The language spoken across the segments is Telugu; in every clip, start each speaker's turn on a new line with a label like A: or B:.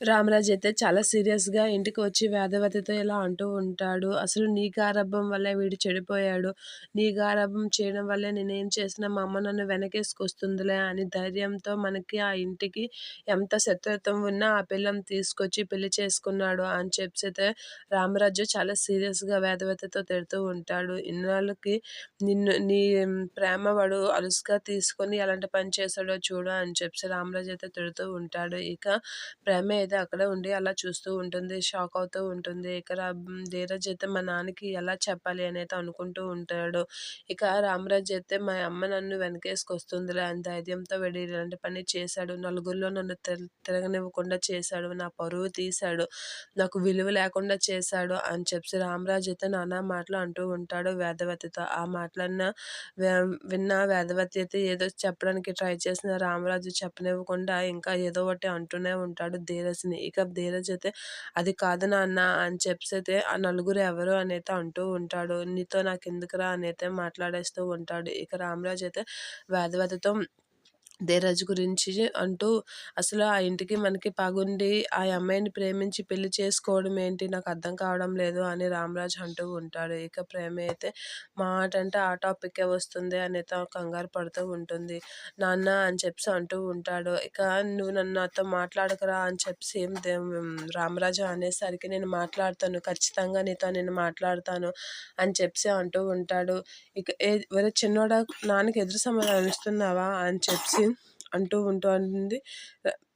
A: రామరాజు అయితే చాలా సీరియస్‌గా ఇంటికి వచ్చి వేదవతితో ఇలా అంటూ ఉంటాడు. "అసలు నీ గారభం వల్లే వీడు చెడిపోయాడు. నీ గారభం చేయడం వల్లే నేనేం చేసినా మా అమ్మ నన్ను వెనకేసుకొస్తుందిలే" అని ధైర్యంతో మనకి ఆ ఇంటికి ఎంత శత్రుత్వం ఉన్నా ఆ పిల్లని తీసుకొచ్చి పెళ్ళి చేసుకున్నాడు అని చెప్పితే రామరాజు చాలా సీరియస్‌గా వేదవతితో తిడుతూ ఉంటాడు. "ఇన్నాళ్ళకి నిన్ను నీ ప్రేమ వాడు అలుసుగా తీసుకొని ఎలాంటి పని చేశాడో చూడు" అని చెప్పి రామరాజు అయితే తిడుతూ ఉంటాడు. ఇక ప్రేమ అయితే అక్కడే ఉండి అలా చూస్తూ ఉంటుంది. షాక్ అవుతూ ఉంటుంది. ఇక ధీరజ్ అయితే మా నాన్నకి ఎలా చెప్పాలి అని అయితే అనుకుంటూ ఉంటాడు. ఇక రామరాజు అయితే మా అమ్మ నన్ను వెనకేసుకొస్తుందిలే అని ధైర్యంతో వెడి ఇలాంటి పని చేశాడు. నలుగురిలో నన్ను తిరగనివ్వకుండా చేశాడు. నా పరువు తీశాడు. నాకు విలువ లేకుండా చేశాడు అని చెప్పి రామరాజు అయితే నానా మాటలు అంటూ ఉంటాడు వేదవతితో. ఆ మాటలన్న విన్న వేదవతి అయితే ఏదో చెప్పడానికి ట్రై చేసిన రామరాజు చెప్పనివ్వకుండా ఇంకా ఏదో ఒకటి అంటూనే ఉంటాడు ధీరజ్ కావాల్సింది ఇక ధీరజ్ అయితే అది కాదు నాన్న అని చెప్పితే ఆ నలుగురు ఎవరు అనైతే అంటూ ఉంటాడు. నీతో నాకు ఎందుకురా అనైతే అయితే మాట్లాడేస్తూ ఉంటాడు. ఇక రామరాజు అయితే వేదవతితో ధీరజ్ గురించి అంటూ అసలు ఆ ఇంటికి మనకి పగుండి ఆ అమ్మాయిని ప్రేమించి పెళ్ళి చేసుకోవడం ఏంటి? నాకు అర్థం కావడం లేదు అని రామరాజ్ అంటూ ఉంటాడు. ఇక ప్రేమ అయితే మాట అంటే ఆ టాపిక్కే వస్తుంది అని అయితే కంగారు పడుతూ ఉంటుంది. నాన్న అని చెప్పి అంటూ ఉంటాడు. ఇక నువ్వు నన్ను నాతో మాట్లాడకరా అని చెప్పి రామరాజు అనేసరికి నేను మాట్లాడతాను. ఖచ్చితంగా నీతో నేను మాట్లాడతాను అని చెప్పి అంటూ ఉంటాడు. ఇక ఏ వేరే చిన్నోడా నాన్నకి ఎదురు సమాధానం ఇస్తున్నావా? అని చెప్పి అంటూ ఉంటుంది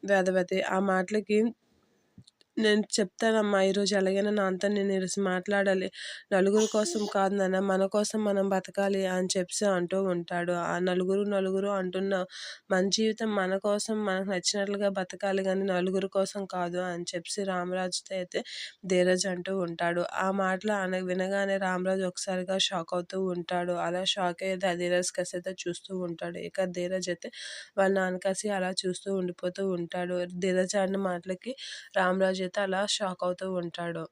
A: వేదవతి ఆ మాటలకి నేను చెప్తానమ్మా ఈరోజు ఎలాగైనా నాన్నతో నేను ఈరోజు మాట్లాడాలి. నలుగురు కోసం కాదు నాన్న మన కోసం మనం బతకాలి అని చెప్పి అంటూ ఉంటాడు. ఆ నలుగురు నలుగురు అంటున్న మన జీవితం మన కోసం మనకు నచ్చినట్లుగా బతకాలి కానీ నలుగురు కోసం కాదు అని చెప్పి రామరాజుతో అయితే ధీరజ్ అంటూ ఉంటాడు. ఆ మాటలు అన వినగానే రామరాజు ఒకసారిగా షాక్ అవుతూ ఉంటాడు. అలా షాక్ అయితే ధీరజ్ కసి అయితే చూస్తూ ఉంటాడు. ఇక ధీరజ్ అయితే వాళ్ళ నాన్న కసి అలా చూస్తూ ఉండిపోతూ ఉంటాడు. ధీరజ్ అన్న మాటలకి రామరాజు అయితే అలా షాక్ అవుతూ ఉంటాడు.